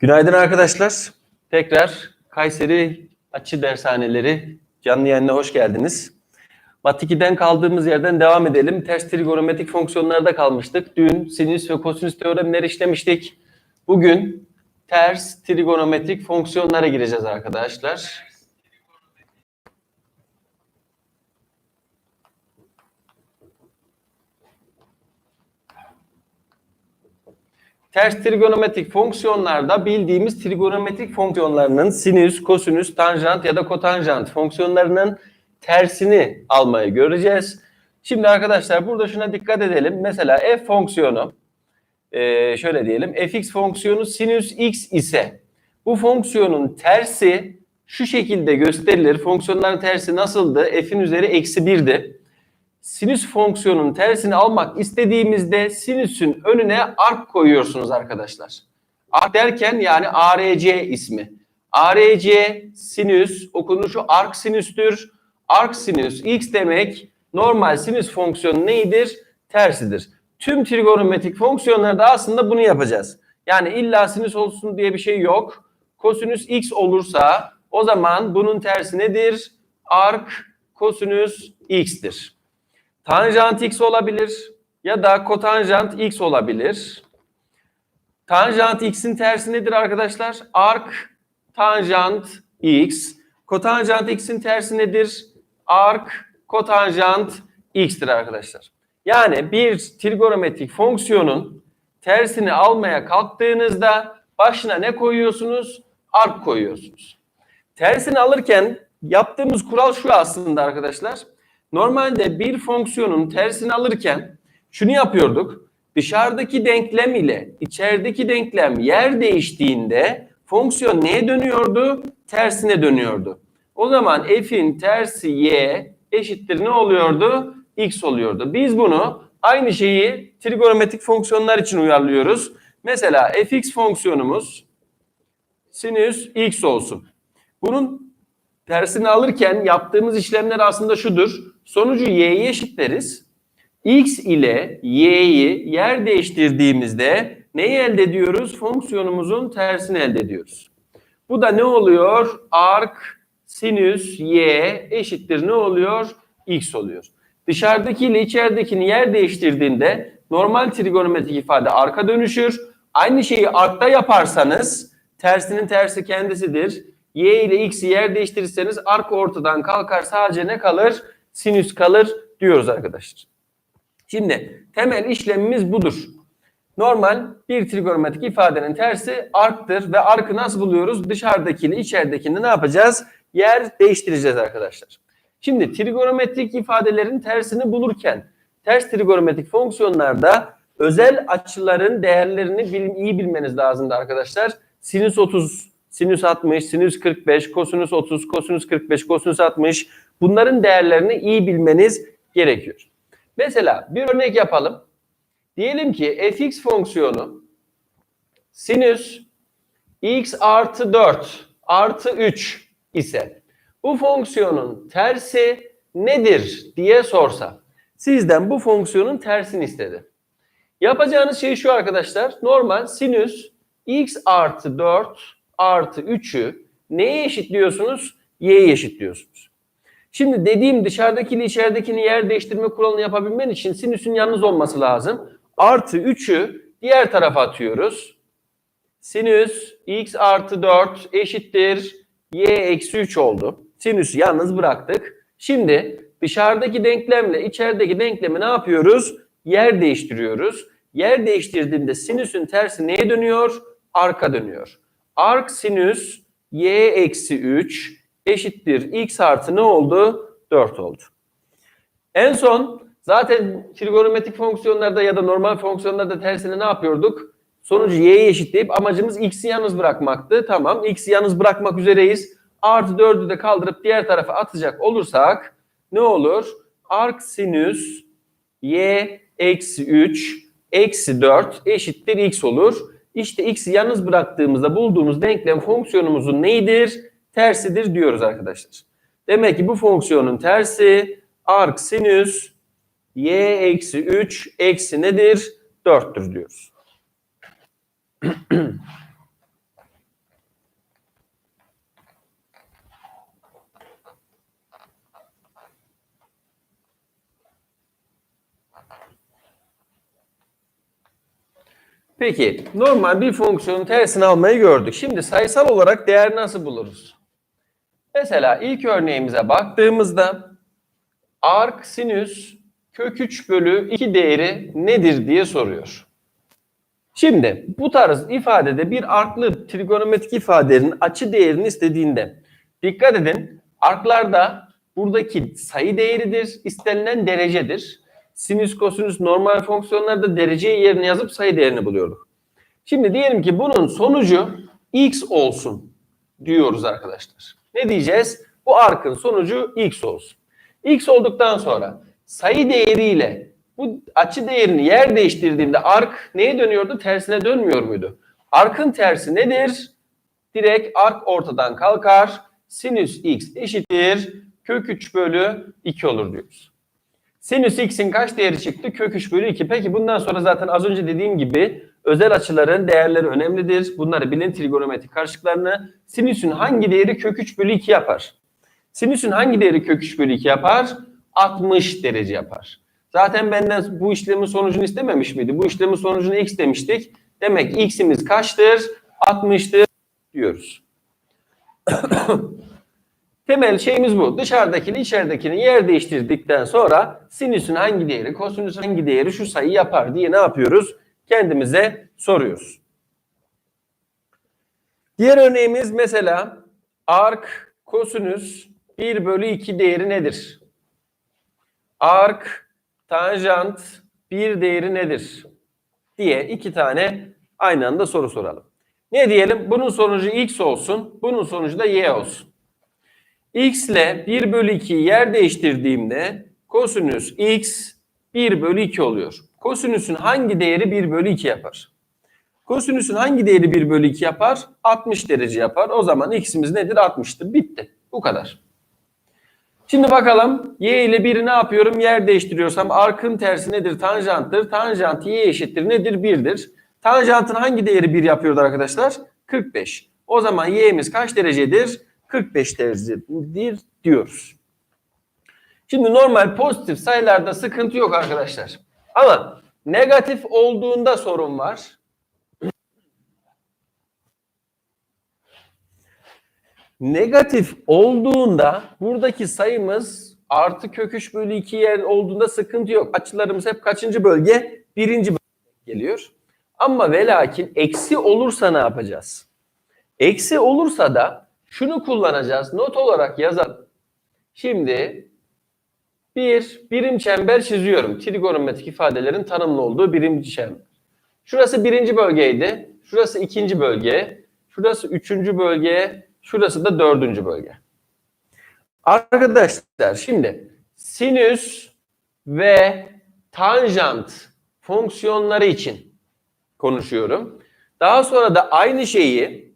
Günaydın arkadaşlar. Tekrar Kayseri Açı Dershaneleri canlı yayınına hoş geldiniz. Mat 2'den kaldığımız yerden devam edelim. Ters trigonometrik fonksiyonlarda kalmıştık. Dün sinüs ve kosinüs teoremleri işlemiştik. Bugün ters trigonometrik fonksiyonlara gireceğiz arkadaşlar. Ters trigonometrik fonksiyonlarda bildiğimiz trigonometrik fonksiyonlarının sinüs, kosinüs, tanjant ya da kotanjant fonksiyonlarının tersini almayı göreceğiz. Şimdi arkadaşlar burada şuna dikkat edelim. Mesela f fonksiyonu eee, şöyle diyelim fx fonksiyonu sinüs x ise bu fonksiyonun tersi şu şekilde gösterilir. Fonksiyonların tersi nasıldı? f'in üzeri eksi 1'di sinüs fonksiyonun tersini almak istediğimizde sinüsün önüne ark koyuyorsunuz arkadaşlar. Ark derken yani ARC ismi. ARC sinüs okunuşu ark sinüstür. Ark sinüs x demek normal sinüs fonksiyonu neydir? Tersidir. Tüm trigonometrik fonksiyonlarda aslında bunu yapacağız. Yani illa sinüs olsun diye bir şey yok. Kosinüs x olursa o zaman bunun tersi nedir? Ark kosinüs x'tir. Tanjant x olabilir ya da kotanjant x olabilir. Tanjant x'in tersi nedir arkadaşlar? Ark tanjant x. Kotanjant x'in tersi nedir? Ark kotanjant x'tir arkadaşlar. Yani bir trigonometrik fonksiyonun tersini almaya kalktığınızda başına ne koyuyorsunuz? Ark koyuyorsunuz. Tersini alırken yaptığımız kural şu aslında arkadaşlar. Normalde bir fonksiyonun tersini alırken şunu yapıyorduk. Dışarıdaki denklem ile içerideki denklem yer değiştiğinde fonksiyon neye dönüyordu? Tersine dönüyordu. O zaman f'in tersi y eşittir ne oluyordu? x oluyordu. Biz bunu aynı şeyi trigonometrik fonksiyonlar için uyarlıyoruz. Mesela fx fonksiyonumuz sinüs x olsun. Bunun tersini alırken yaptığımız işlemler aslında şudur. Sonucu y'ye eşitleriz. x ile y'yi yer değiştirdiğimizde neyi elde ediyoruz? Fonksiyonumuzun tersini elde ediyoruz. Bu da ne oluyor? Ark sinüs y eşittir ne oluyor? x oluyor. Dışarıdaki ile içeridekini yer değiştirdiğinde normal trigonometrik ifade arka dönüşür. Aynı şeyi arkta yaparsanız tersinin tersi kendisidir. Y ile x'i yer değiştirirseniz ark ortadan kalkar sadece ne kalır? Sinüs kalır diyoruz arkadaşlar. Şimdi temel işlemimiz budur. Normal bir trigonometrik ifadenin tersi arktır ve arkı nasıl buluyoruz? Dışarıdakiyle içeridekini ne yapacağız? Yer değiştireceğiz arkadaşlar. Şimdi trigonometrik ifadelerin tersini bulurken ters trigonometrik fonksiyonlarda özel açıların değerlerini bil- iyi bilmeniz lazımdı arkadaşlar. Sinüs 30, sinüs 60, sinüs 45, kosinüs 30, kosinüs 45, kosinüs 60 bunların değerlerini iyi bilmeniz gerekiyor. Mesela bir örnek yapalım. Diyelim ki fx fonksiyonu sinüs x artı 4 artı 3 ise bu fonksiyonun tersi nedir diye sorsa sizden bu fonksiyonun tersini istedi. Yapacağınız şey şu arkadaşlar. Normal sinüs x artı 4 artı 3'ü neye eşitliyorsunuz? Y'ye eşitliyorsunuz. Şimdi dediğim dışarıdakiyle içeridekini yer değiştirme kuralını yapabilmen için sinüsün yalnız olması lazım. Artı 3'ü diğer tarafa atıyoruz. Sinüs x artı 4 eşittir y eksi 3 oldu. Sinüsü yalnız bıraktık. Şimdi dışarıdaki denklemle içerideki denklemi ne yapıyoruz? Yer değiştiriyoruz. Yer değiştirdiğinde sinüsün tersi neye dönüyor? Arka dönüyor. Ark sinüs y eksi 3 eşittir x artı ne oldu? 4 oldu. En son zaten trigonometrik fonksiyonlarda ya da normal fonksiyonlarda tersine ne yapıyorduk? Sonucu y'ye eşitleyip amacımız x'i yalnız bırakmaktı. Tamam x'i yalnız bırakmak üzereyiz. Artı 4'ü de kaldırıp diğer tarafa atacak olursak ne olur? Ark sinüs y eksi 3 eksi 4 eşittir x olur. İşte x'i yalnız bıraktığımızda bulduğumuz denklem fonksiyonumuzun neyidir? tersidir diyoruz arkadaşlar. Demek ki bu fonksiyonun tersi arc sinüs y eksi 3 eksi nedir? 4'tür diyoruz. Peki normal bir fonksiyonun tersini almayı gördük. Şimdi sayısal olarak değer nasıl buluruz? Mesela ilk örneğimize baktığımızda arc sinüs kök 3 bölü 2 değeri nedir diye soruyor. Şimdi bu tarz ifadede bir arklı trigonometrik ifadenin açı değerini istediğinde dikkat edin arklarda buradaki sayı değeridir, istenilen derecedir. Sinüs, kosinüs, normal fonksiyonlarda dereceyi yerine yazıp sayı değerini buluyorduk. Şimdi diyelim ki bunun sonucu x olsun diyoruz arkadaşlar. Ne diyeceğiz? Bu arkın sonucu x olsun. x olduktan sonra sayı değeriyle bu açı değerini yer değiştirdiğimde ark neye dönüyordu? Tersine dönmüyor muydu? Arkın tersi nedir? Direkt ark ortadan kalkar. Sinüs x eşittir. Kök 3 bölü 2 olur diyoruz. Sinüs x'in kaç değeri çıktı? Kök 3 bölü 2. Peki bundan sonra zaten az önce dediğim gibi özel açıların değerleri önemlidir. Bunları bilin trigonometrik karşılıklarını. Sinüsün hangi değeri kök 3 bölü 2 yapar? Sinüsün hangi değeri kök 3 bölü 2 yapar? 60 derece yapar. Zaten benden bu işlemin sonucunu istememiş miydi? Bu işlemin sonucunu x demiştik. Demek x'imiz kaçtır? 60'tır diyoruz. Temel şeyimiz bu. Dışarıdakini içeridekini yer değiştirdikten sonra sinüsün hangi değeri, kosinüsün hangi değeri şu sayı yapar diye ne yapıyoruz? Kendimize soruyoruz. Diğer örneğimiz mesela arc kosinüs 1 bölü 2 değeri nedir? Arc tanjant 1 değeri nedir? diye iki tane aynı anda soru soralım. Ne diyelim? Bunun sonucu x olsun, bunun sonucu da y olsun. x ile 1 bölü 2'yi yer değiştirdiğimde kosinüs x 1 bölü 2 oluyor. Kosinüsün hangi değeri 1 bölü 2 yapar? Kosinüsün hangi değeri 1 bölü 2 yapar? 60 derece yapar. O zaman x'imiz nedir? 60'tır. Bitti. Bu kadar. Şimdi bakalım y ile 1'i ne yapıyorum? Yer değiştiriyorsam arkın tersi nedir? Tanjanttır. Tanjant y eşittir nedir? 1'dir. Tanjantın hangi değeri 1 yapıyordu arkadaşlar? 45. O zaman y'miz kaç derecedir? 45 derecedir diyoruz. Şimdi normal pozitif sayılarda sıkıntı yok arkadaşlar. Ama negatif olduğunda sorun var. Negatif olduğunda buradaki sayımız artı kök 3 bölü 2 yer olduğunda sıkıntı yok. Açılarımız hep kaçıncı bölge? Birinci bölge geliyor. Ama ve lakin eksi olursa ne yapacağız? Eksi olursa da şunu kullanacağız. Not olarak yazalım. Şimdi bir birim çember çiziyorum. Trigonometrik ifadelerin tanımlı olduğu birim çember. Şurası birinci bölgeydi. Şurası ikinci bölge. Şurası üçüncü bölge. Şurası da dördüncü bölge. Arkadaşlar şimdi sinüs ve tanjant fonksiyonları için konuşuyorum. Daha sonra da aynı şeyi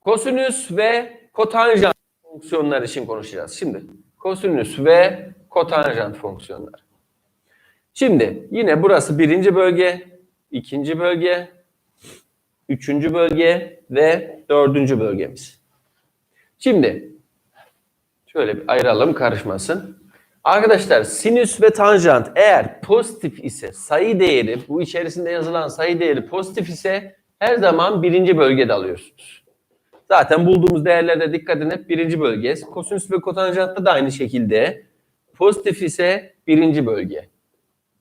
kosinüs ve kotanjant fonksiyonlar için konuşacağız. Şimdi kosinüs ve kotanjant fonksiyonları. Şimdi yine burası birinci bölge, ikinci bölge, üçüncü bölge ve dördüncü bölgemiz. Şimdi şöyle bir ayıralım karışmasın. Arkadaşlar sinüs ve tanjant eğer pozitif ise sayı değeri bu içerisinde yazılan sayı değeri pozitif ise her zaman birinci bölgede alıyorsunuz. Zaten bulduğumuz değerlerde dikkat edin hep birinci bölge. Kosinüs ve kotanjantta da aynı şekilde. Pozitif ise birinci bölge.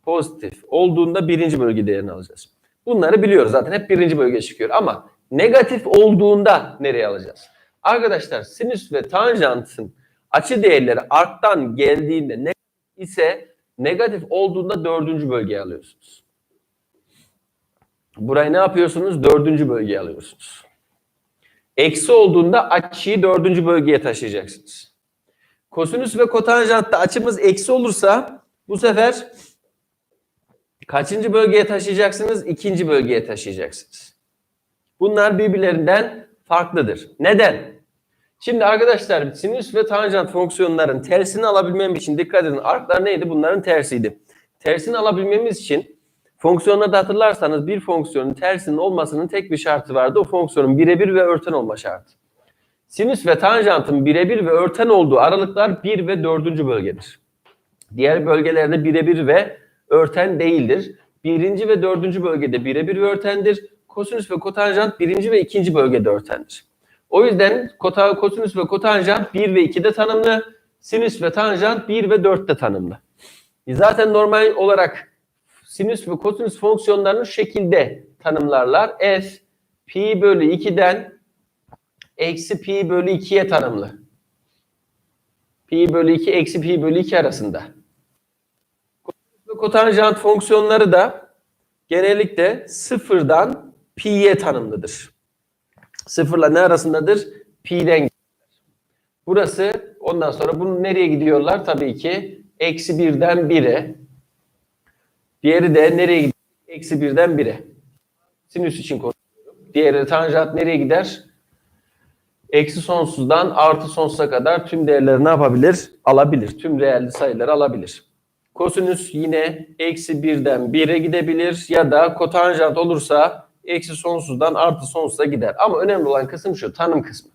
Pozitif olduğunda birinci bölge değerini alacağız. Bunları biliyoruz zaten hep birinci bölge çıkıyor. Ama negatif olduğunda nereye alacağız? Arkadaşlar sinüs ve tanjantın açı değerleri arttan geldiğinde negatif ise negatif olduğunda dördüncü bölgeye alıyorsunuz. Burayı ne yapıyorsunuz? Dördüncü bölgeye alıyorsunuz. Eksi olduğunda açıyı dördüncü bölgeye taşıyacaksınız. Kosinüs ve kotanjantta açımız eksi olursa bu sefer kaçıncı bölgeye taşıyacaksınız? İkinci bölgeye taşıyacaksınız. Bunlar birbirlerinden farklıdır. Neden? Şimdi arkadaşlar sinüs ve tanjant fonksiyonların tersini alabilmem için dikkat edin. Arklar neydi? Bunların tersiydi. Tersini alabilmemiz için fonksiyonlarda hatırlarsanız bir fonksiyonun tersinin olmasının tek bir şartı vardı. O fonksiyonun birebir ve örten olma şartı. Sinüs ve tanjantın birebir ve örten olduğu aralıklar 1 ve 4. bölgedir. Diğer bölgelerde birebir ve örten değildir. Birinci ve dördüncü bölgede birebir bir örtendir. Kosinüs ve kotanjant birinci ve ikinci bölgede örtendir. O yüzden kota, kosinüs ve kotanjant 1 ve 2'de tanımlı. Sinüs ve tanjant 1 ve 4'te tanımlı. Zaten normal olarak sinüs ve kosinüs fonksiyonlarını şu şekilde tanımlarlar. F pi bölü 2'den eksi pi bölü 2'ye tanımlı. Pi bölü 2 eksi pi bölü 2 arasında. Kotanjant fonksiyonları da genellikle sıfırdan pi'ye tanımlıdır. Sıfırla ne arasındadır? Pi'den. Burası ondan sonra bunu nereye gidiyorlar? Tabii ki eksi birden 1'e. Diğeri de nereye gidiyor? Eksi birden 1'e. Sinüs için konuşuyorum. Diğeri tanjant nereye gider? Eksi sonsuzdan artı sonsuza kadar tüm değerleri ne yapabilir? Alabilir. Tüm reel sayıları alabilir. Kosinüs yine eksi birden 1'e gidebilir ya da kotanjant olursa eksi sonsuzdan artı sonsuza gider. Ama önemli olan kısım şu tanım kısmı.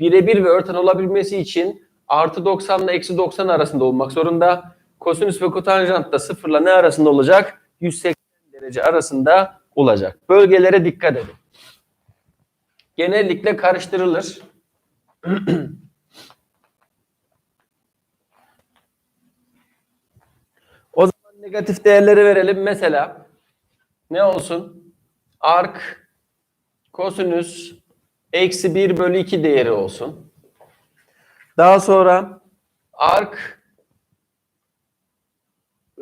Birebir ve örten olabilmesi için artı 90 ile eksi 90 arasında olmak zorunda. Kosinüs ve kotanjant da sıfırla ne arasında olacak? 180 derece arasında olacak. Bölgelere dikkat edin. Genellikle karıştırılır. o zaman negatif değerleri verelim. Mesela ne olsun? Ark kosinüs eksi 1 bölü 2 değeri olsun. Daha sonra ark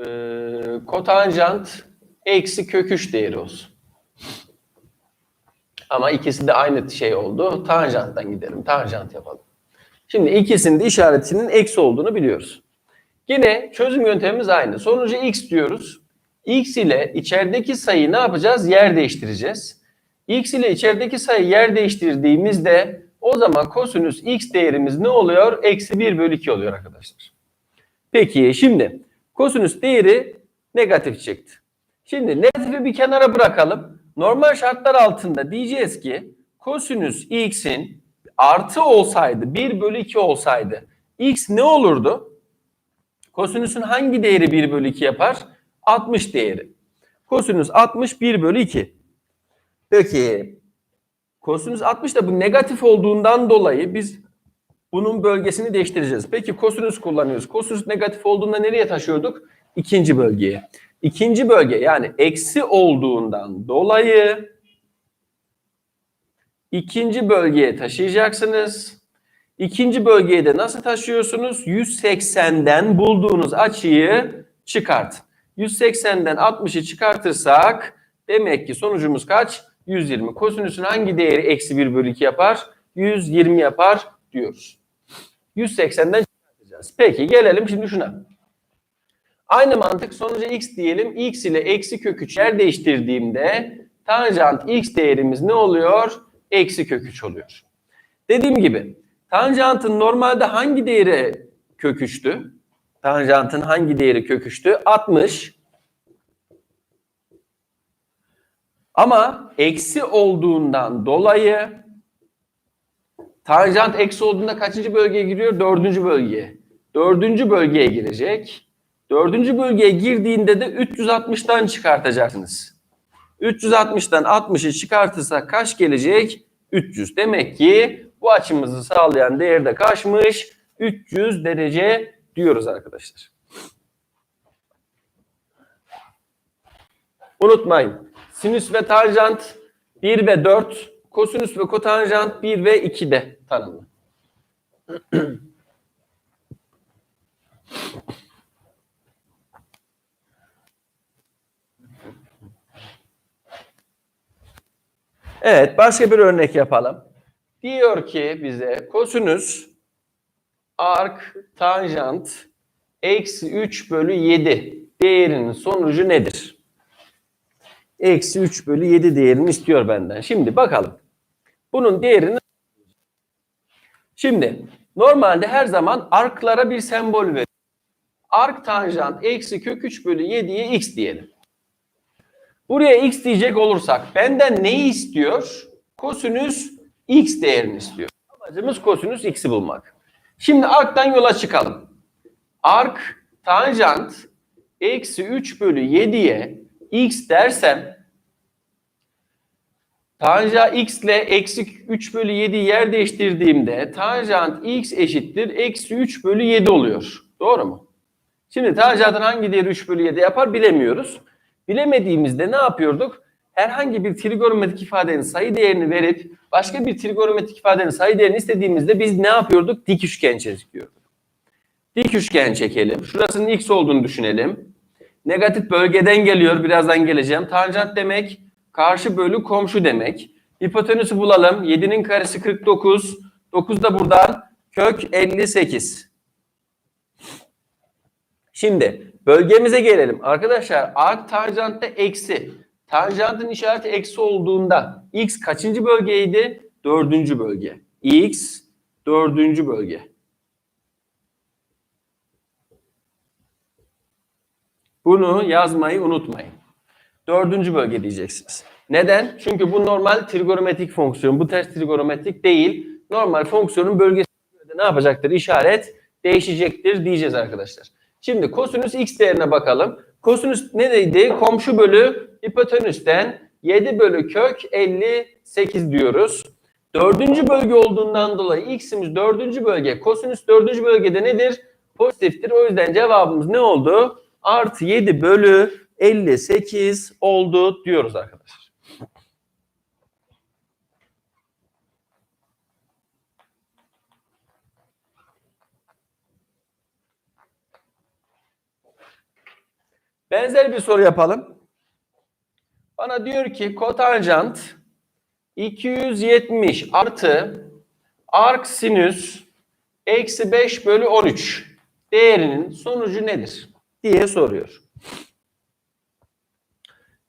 e, kotanjant eksi kök 3 değeri olsun. Ama ikisi de aynı şey oldu. Tanjanttan gidelim. Tanjant yapalım. Şimdi ikisinin de işaretinin eksi olduğunu biliyoruz. Yine çözüm yöntemimiz aynı. Sonucu x diyoruz. x ile içerideki sayıyı ne yapacağız? Yer değiştireceğiz. x ile içerideki sayı yer değiştirdiğimizde o zaman kosinüs x değerimiz ne oluyor? Eksi 1 bölü 2 oluyor arkadaşlar. Peki şimdi kosinüs değeri negatif çıktı. Şimdi negatifi bir kenara bırakalım. Normal şartlar altında diyeceğiz ki kosinüs x'in artı olsaydı 1 bölü 2 olsaydı x ne olurdu? Kosinüsün hangi değeri 1 bölü 2 yapar? 60 değeri. Kosinüs 60 1 bölü 2. Peki kosinüs 60 da bu negatif olduğundan dolayı biz bunun bölgesini değiştireceğiz. Peki kosinüs kullanıyoruz. Kosinüs negatif olduğunda nereye taşıyorduk? İkinci bölgeye. İkinci bölge yani eksi olduğundan dolayı ikinci bölgeye taşıyacaksınız. İkinci bölgeye de nasıl taşıyorsunuz? 180'den bulduğunuz açıyı çıkart. 180'den 60'ı çıkartırsak demek ki sonucumuz kaç? 120. Kosinüsün hangi değeri eksi 1 bölü 2 yapar? 120 yapar diyoruz. 180'den çıkartacağız. Peki gelelim şimdi şuna. Aynı mantık sonuca x diyelim. x ile eksi kök 3 yer değiştirdiğimde tanjant x değerimiz ne oluyor? Eksi kök 3 oluyor. Dediğim gibi tanjantın normalde hangi değeri kök 3'tü? Tanjantın hangi değeri kök 3'tü? 60. Ama eksi olduğundan dolayı tanjant eksi olduğunda kaçıncı bölgeye giriyor? Dördüncü bölgeye. Dördüncü bölgeye girecek. Dördüncü bölgeye girdiğinde de 360'tan çıkartacaksınız. 360'tan 60'ı çıkartırsak kaç gelecek? 300. Demek ki bu açımızı sağlayan değer de kaçmış? 300 derece diyoruz arkadaşlar. Unutmayın. Sinüs ve tanjant 1 ve 4, kosinüs ve kotanjant 1 ve 2'de tanımlı. Evet, başka bir örnek yapalım. Diyor ki bize kosinüs ark tanjant eksi 3 bölü 7 değerinin sonucu nedir? Eksi 3 bölü 7 değerini istiyor benden. Şimdi bakalım. Bunun değerini Şimdi normalde her zaman arklara bir sembol verir. Ark tanjant eksi kök 3 bölü 7'ye x diyelim. Buraya x diyecek olursak benden neyi istiyor? Kosinüs x değerini istiyor. Amacımız kosinüs x'i bulmak. Şimdi arktan yola çıkalım. Ark tanjant eksi 3 bölü 7'ye x dersem tanjant x ile eksi 3 bölü 7 yer değiştirdiğimde tanjant x eşittir eksi 3 bölü 7 oluyor. Doğru mu? Şimdi tanjantın hangi değeri 3 bölü 7 yapar bilemiyoruz. Bilemediğimizde ne yapıyorduk? Herhangi bir trigonometrik ifadenin sayı değerini verip başka bir trigonometrik ifadenin sayı değerini istediğimizde biz ne yapıyorduk? Dik üçgen çekiyorduk. Dik üçgen çekelim. Şurasının x olduğunu düşünelim. Negatif bölgeden geliyor. Birazdan geleceğim. Tanjant demek karşı bölü komşu demek. Hipotenüsü bulalım. 7'nin karesi 49. 9 da buradan kök 58. Şimdi bölgemize gelelim. Arkadaşlar arc tanjantta eksi. Tanjantın işareti eksi olduğunda x kaçıncı bölgeydi? Dördüncü bölge. x dördüncü bölge. Bunu yazmayı unutmayın. Dördüncü bölge diyeceksiniz. Neden? Çünkü bu normal trigonometrik fonksiyon. Bu ters trigonometrik değil. Normal fonksiyonun bölgesi ne yapacaktır? İşaret değişecektir diyeceğiz arkadaşlar. Şimdi kosinüs x değerine bakalım. Kosinüs ne neydi? Komşu bölü hipotenüsten 7 bölü kök 58 diyoruz. Dördüncü bölge olduğundan dolayı x'imiz dördüncü bölge. Kosinüs dördüncü bölgede nedir? Pozitiftir. O yüzden cevabımız ne oldu? Artı 7 bölü 58 oldu diyoruz arkadaşlar. Benzer bir soru yapalım. Bana diyor ki kotanjant 270 artı arc sinüs eksi 5 bölü 13 değerinin sonucu nedir? diye soruyor.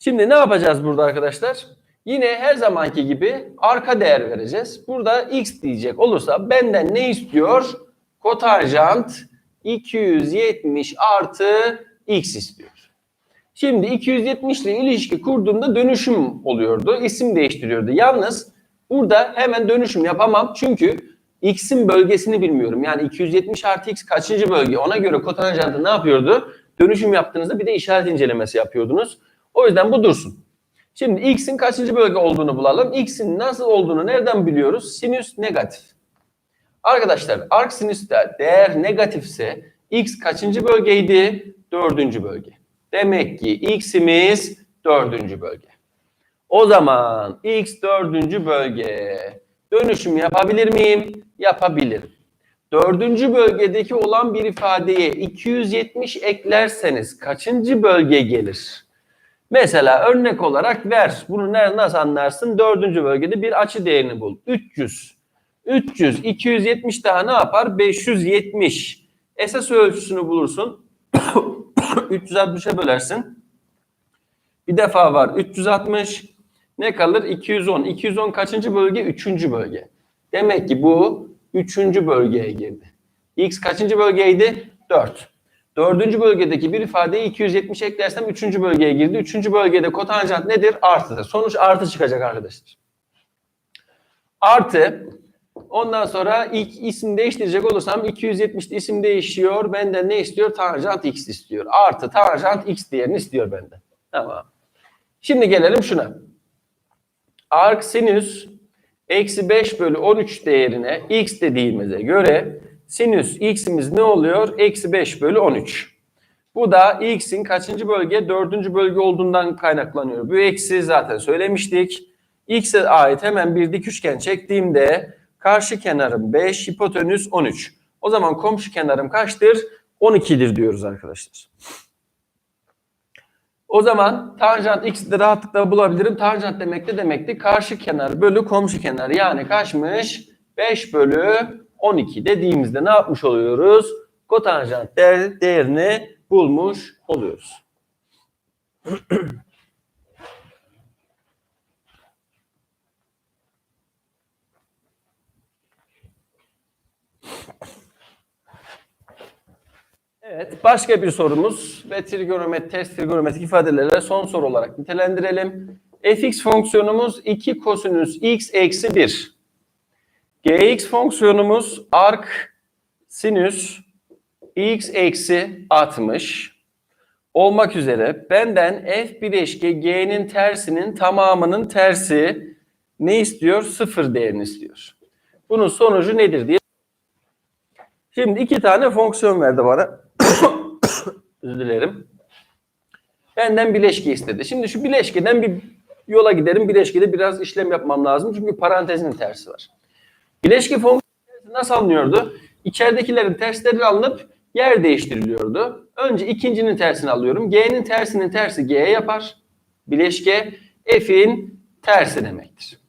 Şimdi ne yapacağız burada arkadaşlar? Yine her zamanki gibi arka değer vereceğiz. Burada x diyecek olursa benden ne istiyor? Kotanjant 270 artı x istiyor. Şimdi 270 ile ilişki kurduğumda dönüşüm oluyordu. İsim değiştiriyordu. Yalnız burada hemen dönüşüm yapamam. Çünkü x'in bölgesini bilmiyorum. Yani 270 artı x kaçıncı bölge? Ona göre kotanjantı ne yapıyordu? Dönüşüm yaptığınızda bir de işaret incelemesi yapıyordunuz. O yüzden bu dursun. Şimdi x'in kaçıncı bölge olduğunu bulalım. X'in nasıl olduğunu nereden biliyoruz? Sinüs negatif. Arkadaşlar arc sinüste değer negatifse x kaçıncı bölgeydi? Dördüncü bölge. Demek ki x'imiz dördüncü bölge. O zaman x dördüncü bölge. Dönüşüm yapabilir miyim? Yapabilirim. Dördüncü bölgedeki olan bir ifadeye 270 eklerseniz kaçıncı bölge gelir? Mesela örnek olarak ver. Bunu nasıl anlarsın? Dördüncü bölgede bir açı değerini bul. 300. 300, 270 daha ne yapar? 570. Esas ölçüsünü bulursun. 360'a bölersin. Bir defa var 360. Ne kalır? 210. 210 kaçıncı bölge? Üçüncü bölge. Demek ki bu üçüncü bölgeye girdi. X kaçıncı bölgeydi? 4. Dördüncü bölgedeki bir ifadeye 270 eklersem üçüncü bölgeye girdi. Üçüncü bölgede kotanjant nedir? Artıdır. Sonuç artı çıkacak arkadaşlar. Artı Ondan sonra ilk isim değiştirecek olursam 270'de isim değişiyor. Benden ne istiyor? Tanjant x istiyor. Artı tanjant x değerini istiyor benden. Tamam. Şimdi gelelim şuna. Arc sinüs eksi 5 bölü 13 değerine x dediğimize göre sinüs x'imiz ne oluyor? Eksi 5 bölü 13. Bu da x'in kaçıncı bölge? Dördüncü bölge olduğundan kaynaklanıyor. Bu eksi zaten söylemiştik. X'e ait hemen bir dik üçgen çektiğimde Karşı kenarım 5, hipotenüs 13. O zaman komşu kenarım kaçtır? 12'dir diyoruz arkadaşlar. O zaman tanjant x'i de rahatlıkla bulabilirim. Tanjant demek de demekti. Karşı kenar bölü komşu kenar. Yani kaçmış? 5 bölü 12 dediğimizde ne yapmış oluyoruz? Kotanjant değer, değerini bulmuş oluyoruz. Evet, başka bir sorumuz ve trigonometri, test trigonometrik ifadelerle son soru olarak nitelendirelim. fx fonksiyonumuz 2 kosinüs x eksi 1. gx fonksiyonumuz arc sinüs x eksi 60. olmak üzere benden f bileşke g'nin tersinin tamamının tersi ne istiyor? Sıfır değerini istiyor. Bunun sonucu nedir diye. Şimdi iki tane fonksiyon verdi bana. Özür dilerim. Benden bileşke istedi. Şimdi şu bileşkeden bir yola giderim. Bileşkede biraz işlem yapmam lazım. Çünkü parantezin tersi var. Bileşke fonksiyonu nasıl alınıyordu? İçeridekilerin tersleri alınıp yer değiştiriliyordu. Önce ikincinin tersini alıyorum. G'nin tersinin tersi G yapar. Bileşke F'in tersi demektir.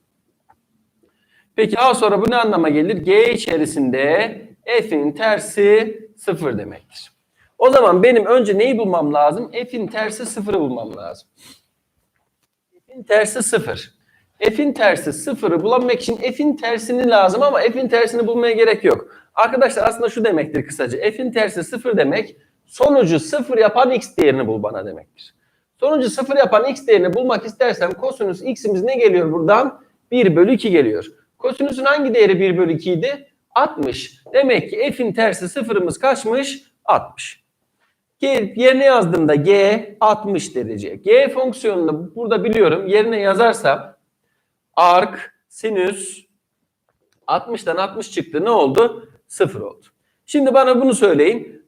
Peki daha sonra bu ne anlama gelir? G içerisinde F'in tersi sıfır demektir. O zaman benim önce neyi bulmam lazım? F'in tersi sıfırı bulmam lazım. F'in tersi sıfır. F'in tersi sıfırı bulabilmek için F'in tersini lazım ama F'in tersini bulmaya gerek yok. Arkadaşlar aslında şu demektir kısaca. F'in tersi sıfır demek sonucu sıfır yapan x değerini bul bana demektir. Sonucu sıfır yapan x değerini bulmak istersem kosinüs x'imiz ne geliyor buradan? 1 bölü 2 geliyor. Kosinüsün hangi değeri 1 bölü 2 idi? 60. Demek ki f'in tersi sıfırımız kaçmış? 60. G, yerine yazdığımda g 60 derece. G fonksiyonunu burada biliyorum. Yerine yazarsam ark sinüs 60'dan 60 çıktı. Ne oldu? 0 oldu. Şimdi bana bunu söyleyin.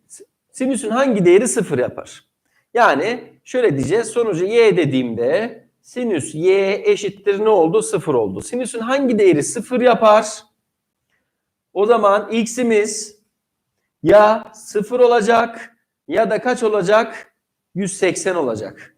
Sinüsün hangi değeri 0 yapar? Yani şöyle diyeceğiz. Sonucu y dediğimde sinüs y eşittir ne oldu? 0 oldu. Sinüsün hangi değeri 0 yapar? O zaman x'imiz ya 0 olacak ya da kaç olacak? 180 olacak.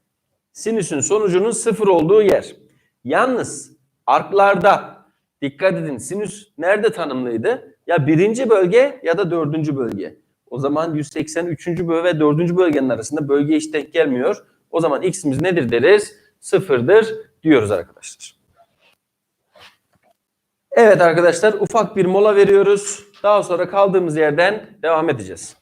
Sinüsün sonucunun 0 olduğu yer. Yalnız arklarda dikkat edin sinüs nerede tanımlıydı? Ya birinci bölge ya da dördüncü bölge. O zaman 180 üçüncü bölge ve dördüncü bölgenin arasında bölge hiç denk gelmiyor. O zaman x'imiz nedir deriz? Sıfırdır diyoruz arkadaşlar. Evet arkadaşlar ufak bir mola veriyoruz. Daha sonra kaldığımız yerden devam edeceğiz.